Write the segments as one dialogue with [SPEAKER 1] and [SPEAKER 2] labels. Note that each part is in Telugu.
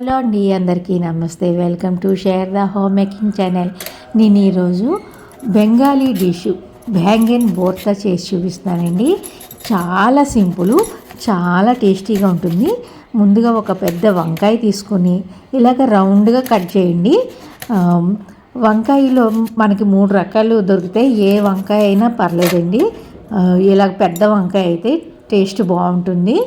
[SPEAKER 1] హలో అండి అందరికీ నమస్తే. Welcome to share the home making channel నేను ఈరోజు బెంగాలీ డిష్ బ్యాంగన్ బోర్తా చేసి చూపిస్తానండి చాలా సింపుల్ చాలా టేస్టీగా ఉంటుంది. ముందుగా ఒక పెద్ద వంకాయ తీసుకొని ఇలాగ రౌండ్గా కట్ చేయండి. వంకాయలో మనకి మూడు రకాలు దొరికితే ఏ వంకాయ అయినా పర్లేదండి. ఇలాగ ఇలా పెద్ద వంకాయ అయితే టేస్ట్ బాగుంటుంది.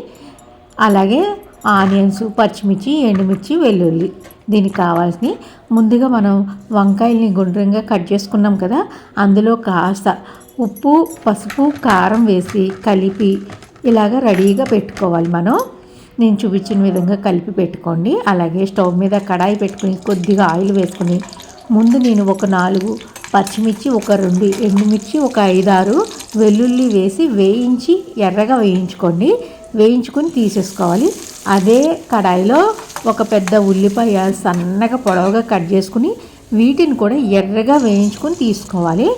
[SPEAKER 1] అలాగే ఆనియన్స్ పచ్చిమిర్చి ఎండుమిర్చి వెల్లుల్లి. దీనికి కావాల్సినవి ముందుగా మనం వంకాయల్ని గుండ్రంగా కట్ చేసుకున్నాం కదా అందులో కాస్త ఉప్పు పసుపు కారం వేసి కలిపి ఇలాగ రెడీగా పెట్టుకోవాలి మనం. నేను చూపించిన విధంగా కలిపి పెట్టుకోండి. అలాగే స్టవ్ మీద కడాయి పెట్టుకుని కొద్దిగా ఆయిల్ వేసుకుని ముందు నేను ఒక నాలుగు పచ్చిమిర్చి ఒక రెండు ఎండుమిర్చి ఒక ఐదారు వెల్లుల్లి వేసి వేయించి ఎర్రగా వేయించుకోండి. వేయించుకొని తీసేసుకోవాలి. అదే కడాయిలో ఒక పెద్ద ఉల్లిపాయ సన్నగా పొడవుగా కట్ చేసుకుని వీటిని కూడా ఎర్రగా వేయించుకొని తీసుకోవాలి.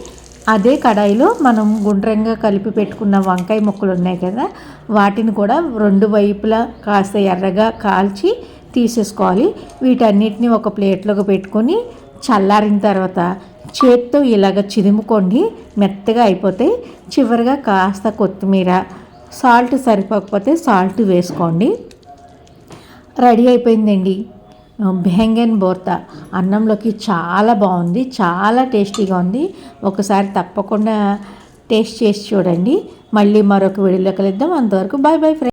[SPEAKER 1] అదే కడాయిలో మనం గుండ్రంగా కలిపి పెట్టుకున్న వంకాయ ముక్కలు ఉన్నాయి కదా వాటిని కూడా రెండు వైపులా కాస్త ఎర్రగా కాల్చి తీసేసుకోవాలి. వీటన్నిటిని ఒక ప్లేట్లోకి పెట్టుకొని చల్లారిన తర్వాత చేత్తో ఇలాగ చిదుముకోండి మెత్తగా అయిపోతాయి చివరిగా కాస్త కొత్తిమీర సాల్ట్ సరిపోకపోతే సాల్ట్ వేసుకోండి. రెడీ అయిపోయిందండి. బెంగన్ బోర్తా. అన్నంలోకి చాలా బాగుంది చాలా టేస్టీగా ఉంది. ఒకసారి తప్పకుండా టేస్ట్ చేసి చూడండి. మళ్ళీ మరొక వీడియోలో కలుద్దాం. అంతవరకు బాయ్ బాయ్ ఫ్రెండ్స్.